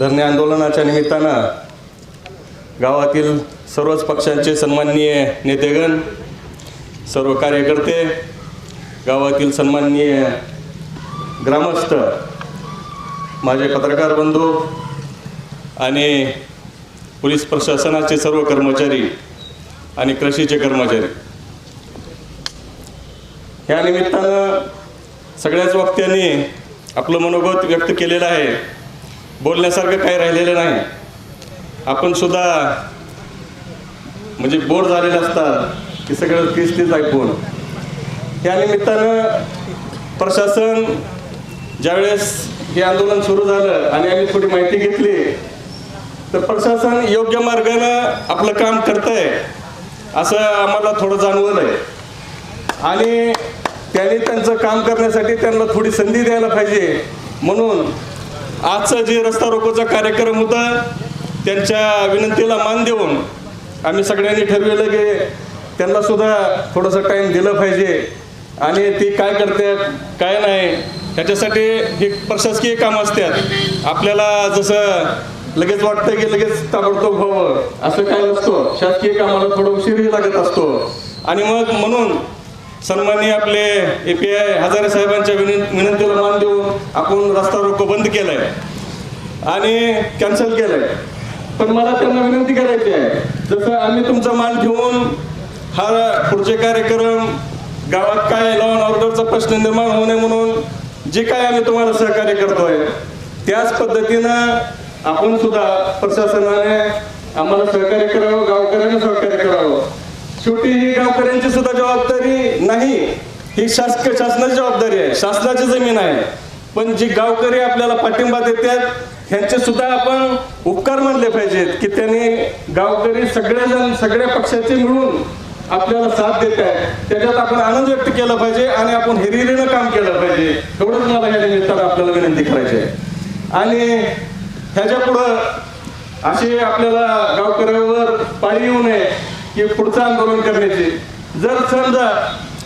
धरणे आंदोलनाच्या निमित्तानं गावातील सर्वच पक्षांचे सन्माननीय नेतेगण सर्व कार्यकर्ते गावातील सन्माननीय ग्रामस्थ माझे पत्रकार बंधू आणि पोलीस प्रशासनाचे सर्व कर्मचारी आणि कृषीचे कर्मचारी. या निमित्तानं सगळ्याच वक्त्यांनी आपलं मनोगत व्यक्त केलेलं आहे. बोलण्यासारखं काही राहिलेलं नाही. आपण सुद्धा म्हणजे बोर झालेले असतात की सगळं तीच तीच ऐकून. या निमित्तानं प्रशासन ज्यावेळेस हे आंदोलन सुरू झालं आणि आम्ही थोडी माहिती घेतली तर प्रशासन योग्य मार्गानं आपलं काम करतंय असं आम्हाला थोडं जाणवलं आहे आणि त्यांनी त्यांचं काम करण्यासाठी त्यांना थोडी संधी द्यायला पाहिजे म्हणून आजचा जे रस्ता रोकोचा कार्यक्रम होता त्यांच्या विनंतीला मान देऊन आम्ही सगळ्यांनी ठरवलं की त्यांना सुद्धा थोडंसं टाईम दिलं पाहिजे. आणि ती काय करतात काय नाही ह्याच्यासाठी हे प्रशासकीय काम असतात. आपल्याला जसं लगेच वाटतं की लगेच ताबडतोब व्हावं असं काय नसतो. शासकीय कामाला थोडं उशीरही लागत असतो. आणि मग म्हणून सन्माननीय आपले ए पी आय हजारे साहेबांच्या विनं विनंतीला मान देऊन आपण रस्ता रोको बंद केलाय. आणि कॅन्सल केलंय. पण मला त्यांना विनंती करायची आहे. जसं आम्ही तुमचा मान घेऊन हा पुढचे कार्यक्रम गावात काय लॉ अँड ऑर्डरचा प्रश्न निर्माण होऊ नये म्हणून जे काय आम्ही तुम्हाला सहकार्य करतोय त्याच पद्धतीनं आपण सुद्धा प्रशासनाने आम्हाला सहकार्य करावं गावकऱ्यांना सहकार्य करावं. शेवटी ही गावकऱ्यांची सुद्धा जबाबदारी नाही. ही शासकीय शासनाची जबाबदारी आहे. शासनाची जमीन आहे. पण जी गावकरी आपल्याला पाठिंबा देतात ह्यांचे सुद्धा आपण उपकार मानले पाहिजेत की त्यांनी गावकरी सगळेजण सगळ्या पक्षाचे मिळून आपल्याला साथ देत आहेत. त्याच्यात आपण आनंद व्यक्त केला पाहिजे आणि आपण हिरिरीनं काम केलं पाहिजे. एवढंच मला या निमित्तानं आपल्याला विनंती करायची आहे. आणि ह्याच्या पुढं असे आपल्याला गावकऱ्यावर पाळी येऊ नये. की पुढचं आंदोलन करण्याचे. जर समजा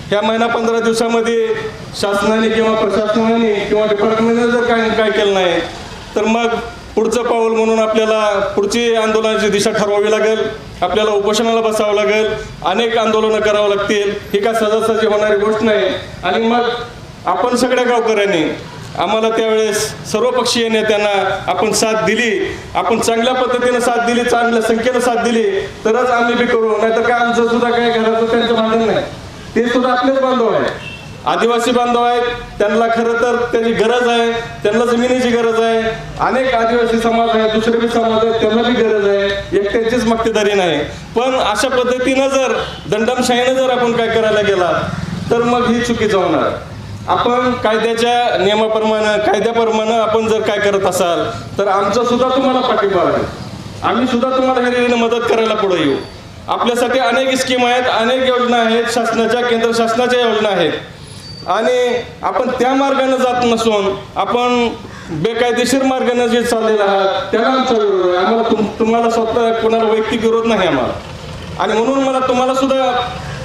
ह्या महिना पंधरा दिवसामध्ये शासनाने किंवा प्रशासनाने किंवा डिपार्टमेंटने जर काय काय केलं नाही तर मग पुढचं पाऊल म्हणून आपल्याला पुढची आंदोलनाची दिशा ठरवावी लागेल. आपल्याला उपोषणाला बसावं लागेल. अनेक आंदोलनं करावं लागतील. ही काय सहजासहजी होणारी गोष्ट नाही. आणि मग आपण सगळ्या गावकऱ्यांनी आम्हाला त्यावेळेस सर्वपक्षीय नेत्यांना आपण साथ दिली. आपण चांगल्या पद्धतीने साथ दिली चांगल्या संख्येनं साथ दिली. तरच आम्ही बी करू. नाहीतर काय आमचं सुद्धा काय घराचं त्यांचं भांडण नाही. ते सुद्धा आपलेच बांधव आहे आदिवासी बांधव आहेत. त्यांना खरं तर त्याची गरज आहे. त्यांना जमिनीची गरज आहे. अनेक आदिवासी समाज आहे दुसरे बी समाज आहेत त्यांना बी गरज आहे. एकट्याचीच मक्तेदारी नाही. पण अशा पद्धतीनं जर दंडमशाहीनं जर आपण काय करायला गेला तर मग ही चुकीचं होणार. आपण कायद्याच्या नियमाप्रमाणे कायद्याप्रमाणे आपण जर काय करत असाल तर आमचा सुद्धा तुम्हाला पाठिंबा आहे. आम्ही सुद्धा तुम्हाला ह्या मदत करायला पुढे येऊ. आपल्यासाठी अनेक स्कीम आहेत अनेक योजना आहेत शासनाच्या केंद्र शासनाच्या योजना आहेत. आणि आपण त्या मार्गाने जात नसून आपण बेकायदेशीर मार्गाने जे चाललेलं आहात त्याला आमचा विरोध आहे. आम्हाला तुम तुम्हाला स्वतः कोणाला वैयक्तिक विरोध नाही आम्हाला. आणि म्हणून मला तुम्हाला सुद्धा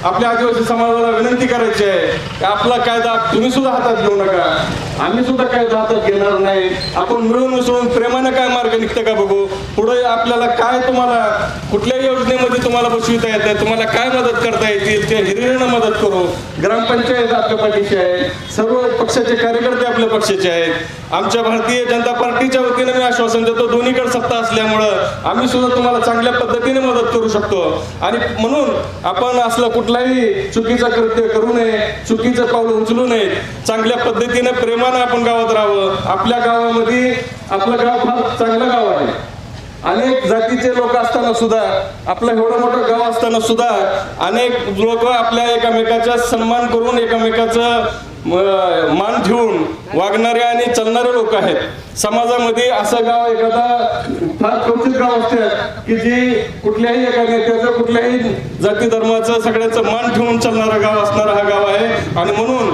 आपल्या आदिवासी समाजाला विनंती करायची आहे की आपला कायदा तुम्ही सुद्धा हातात घेऊ नका. आम्ही सुद्धा कायदा हातात घेणार नाही. आपण मिळून मिसळून प्रेमानं काय मार्ग निघतं का बघू? पुढे आपल्याला काय तुम्हाला कुठल्याही योजनेमध्ये तुम्हाला बसविता येतं तुम्हाला काय मदत करता येतील त्या हिरिरीनं मदत करू. ग्रामपंचायत आपल्या पाठीशी आहे सर्व पक्षाचे कार्यकर्ते आपल्या पक्षाचे आहेत. आमच्या भारतीय जनता पार्टीच्या वतीनं मी आश्वासन देतो दोन्हीकडे सत्ता असल्यामुळं आम्ही सुद्धा तुम्हाला चांगल्या पद्धतीने मदत करू शकतो. आणि म्हणून आपण असलं कुठलाही चुकीचं कृत्य करू नये चुकीचं पाऊल उचलू नये. चांगल्या पद्धतीने प्रेमानं आपण गावात राहावं. आपल्या गावामध्ये आपलं गाव फार चांगलं गाव आहे. अनेक जातीचे लोक असताना सुद्धा आपलं एवढं मोठं गाव असताना सुद्धा अनेक लोक आपल्या एकामेकाचा सन्मान करून एकामेकाचं मान ठेवून वागणारे आणि चालणारे लोक आहेत. समाजामध्ये असं गाव एखादा फार क्वचित गाव असतात की जी कुठल्याही एका नेत्याचं कुठल्याही जाती धर्माचं सगळ्याचं मान ठेवून चालणारं गाव असणारा हा गाव आहे. आणि म्हणून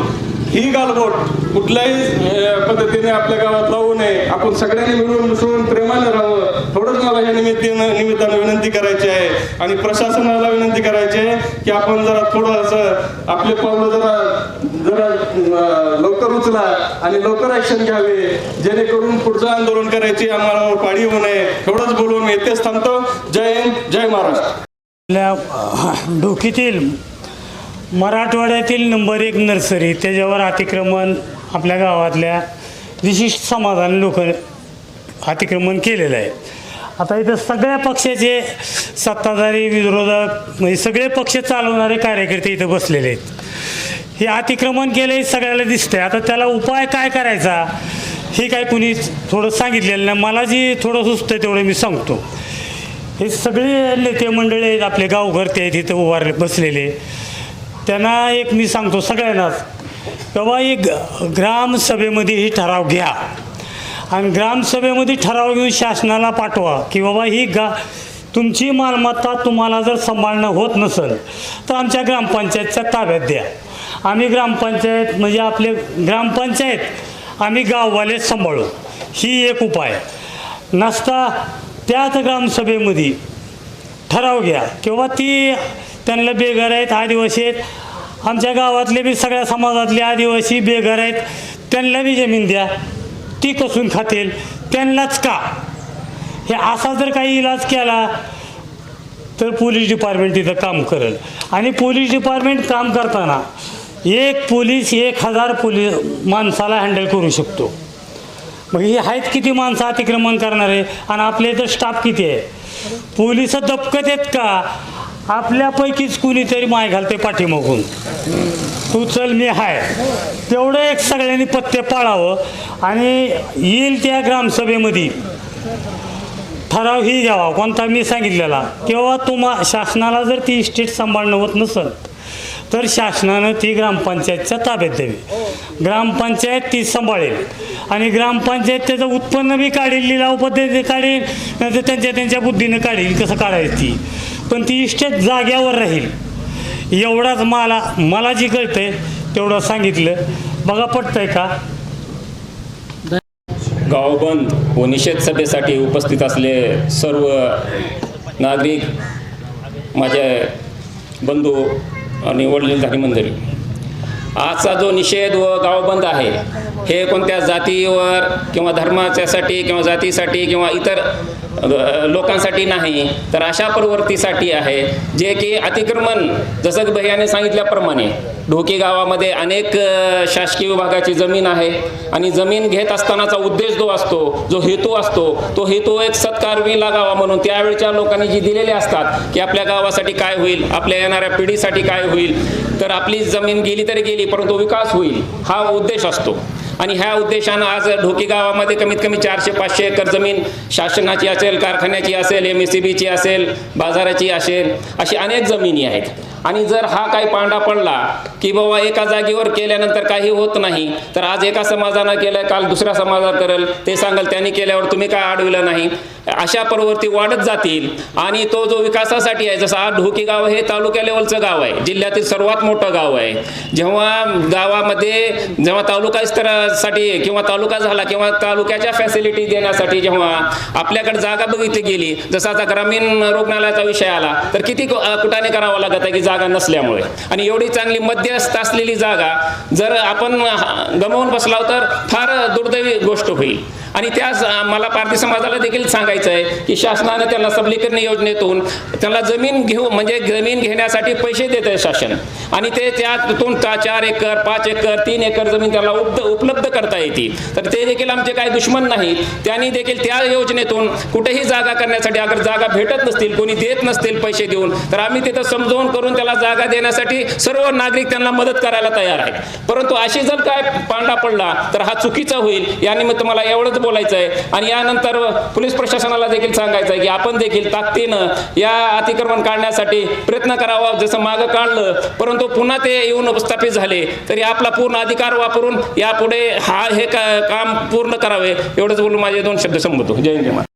ही गालबोट कुठल्याही पद्धतीने आपल्या गावात राहू नये. आपण सगळ्यांनी मिळून मिसळून प्रेमाने राहावं. थोडंच मला या निमित्तानं निमित्तानं विनंती करायची आहे. आणि प्रशासनाला विनंती करायची आहे की आपण जरा थोडंसं आपले पावलं जरा जरा लवकर उचला आणि लवकर ऍक्शन घ्यावे. जेणेकरून पुढचं आंदोलन करायची आम्हाला पाळी होऊ नये. एवढंच बोलून मी इथेच थांबतो. जय हिंद जय महाराष्ट्र. आपल्या ढोकीतील मराठवाड्यातील नंबर एक नर्सरी त्याच्यावर अतिक्रमण आपल्या गावातल्या विशिष्ट समाधान लोक अतिक्रमण केलेलं आहे. आता इथं सगळ्या पक्षाचे सत्ताधारी विरोधक म्हणजे सगळे पक्ष चालवणारे कार्यकर्ते इथं बसलेले आहेत. हे अतिक्रमण केलं सगळ्याला दिसतंय. आता त्याला उपाय काय करायचा हे काय कुणी थोडं सांगितलेलं नाही. मला जी थोडं सुचतं तेवढं मी सांगतो. हे सगळे नेते मंडळी आहेत आपले गावकर्ते आहेत इथं उभारले बसलेले. त्यांना एक मी सांगतो सगळ्यांनाच. बाबा एक ग्रामसभेमध्ये ही ठराव घ्या. आणि ग्रामसभेमध्ये ठराव घेऊन शासनाला पाठवा की बाबा ही गा तुमची मालमत्ता तुम्हाला जर सांभाळणं होत नसेल तर आमच्या ग्रामपंचायतच्या ताब्यात द्या. आम्ही ग्रामपंचायत म्हणजे आपले ग्रामपंचायत आम्ही गाववाले सांभाळू. ही एक उपाय. नसता त्याच ग्रामसभेमध्ये ठराव घ्या. किंवा ती त्यांना बेघर आहेत आदिवासी आहेत आमच्या गावातले बी सगळ्या समाजातले आदिवासी बेघर आहेत. त्यांना बी जमीन द्या. ती कसून खातील? त्यांनाच का? हे असा जर काही इलाज केला तर पोलीस डिपार्टमेंट तिथं काम करेल. आणि पोलीस डिपार्टमेंट काम करताना एक पोलीस एक हजार पोलीस माणसाला हँडल करू शकतो. मग हे आहेत किती माणसं अतिक्रमण करणारे? आणि आपल्या इथं स्टाफ किती आहे? पोलीस दबकत आहेत का? आपल्यापैकीच कुणीतरी माय घालते पाठीमागून. तू चल मी हाय. तेवढं एक सगळ्यांनी पत्ते पाळावं. आणि येईल त्या ग्रामसभेमध्ये. ठराव ही घ्यावा. कोणता मी सांगितलेला. किंवा तुम्हा शासनाला जर ती इस्टेट सांभाळणं होत नसेल तर शासनानं ती ग्रामपंचायतच्या ताब्यात द्यावी. ग्रामपंचायत ती सांभाळेल. आणि ग्रामपंचायत त्याचं उत्पन्न बी काढेल लिलाव पद्धती काढेल नाही त्यांच्या त्यांच्या बुद्धीनं काढेल कसं काढायची ती. पण ती इस्टेट जाग्यावर राहील. एवढाच मला मला जी कळतंय तेवढं सांगितलं. बघा पटतंय का? गावबंद व निषेध सभेसाठी उपस्थित असले सर्व नागरिक माझे बंधू आणि वडीलधारी मंडळी आजचा जो निषेध व गावबंद आहे हे कोणत्या जातीवर किंवा धर्माच्यासाठी किंवा जातीसाठी किंवा इतर लोकांसाठी नाही तर अशा प्रवृत्तीसाठी आहे जे की अतिक्रमण जसं की भैयाने सांगितल्याप्रमाणे ढोकी गावामध्ये अनेक शासकीय विभागाची जमीन आहे आणि जमीन घेत असतानाचा उद्देश जो असतो जो हेतू असतो तो हेतू एक सत्कारवी लागावा म्हणून त्यावेळच्या लोकांनी जी दिलेले असतात की आपल्या गावासाठी काय होईल आपल्या येणाऱ्या पिढीसाठी काय होईल तर आपली जमीन गेली तरी गेली परंतु विकास होईल हा उद्देश असतो. आणि ह्या उद्देशानं आज ढोकी गावामध्ये कमीत कमी चारशे पाचशे एकर जमीन शासनाची असेल कारखान्याची असेल एम एस सी बीची असेल बाजाराची असेल अशी अनेक जमिनी आहेत. आणि जर हा काही पांडा पडला की बाबा एका जागेवर केल्यानंतर काही होत नाही तर आज एका समाजानं केलं काल दुसऱ्या समाजात करेल ते सांगाल त्यांनी केल्यावर तुम्ही काय अडविलं नाही. अशा प्रवृत्ती वाढत जातील आणि तो जो विकासासाठी आहे जसं आज ढोकी गाव हे तालुक्या लेवलचं गाव आहे जिल्ह्यातील सर्वात मोठं गाव आहे. जेव्हा गावामध्ये जेव्हा तालुका स्तरासाठी किंवा तालुका झाला किंवा तालुक्याच्या फॅसिलिटी देण्यासाठी जेव्हा आपल्याकडे जागा बघितली गेली जसं आता ग्रामीण रुग्णालयाचा विषय आला तर किती कुटाने करावं लागत आहे की जागा नसल्यामुळे. आणि एवढी चांगली मध्यस्थ असलेली जागा जर आपण गमावून बसलाव तर फार दुर्दैवी गोष्ट होईल. आणि त्याच मला पारधी समाजाला देखील सांगायचं आहे की शासनानं त्यांना सबलीकरण योजनेतून त्यांना जमीन घेऊ म्हणजे जमीन घेण्यासाठी पैसे देत आहे शासन. आणि ते त्यातून चार एकर पाच एकर तीन एकर जमीन त्याला उपद उपलब्ध करता येते तर ते देखील आमचे काही दुश्मन नाहीत. त्यांनी देखील त्या योजनेतून कुठेही जागा करण्यासाठी अगर जागा भेटत नसतील कोणी देत नसतील पैसे देऊन तर आम्ही तिथं समजावून करून त्याला जागा देण्यासाठी सर्व नागरिक त्यांना मदत करायला तयार आहे परंतु अशी जर काय पांडा पडला तर हा चुकीचा होईल यानिमित्त मला एवढंच बोलायचं आहे आणि यानंतर पोलीस प्रशासनाला देखील सांगायचं आहे की आपण देखील ताकदीनं या अतिक्रमण काढण्यासाठी प्रयत्न करावा जसं मागं काढलं. परंतु पुन्हा ते येऊन उपस्थापित झाले तरी आपला पूर्ण अधिकार वापरून यापुढे हा हे का- काम पूर्ण करावे एवढंच बोलून माझे दोन शब्द संबोधतो जय हिंद जय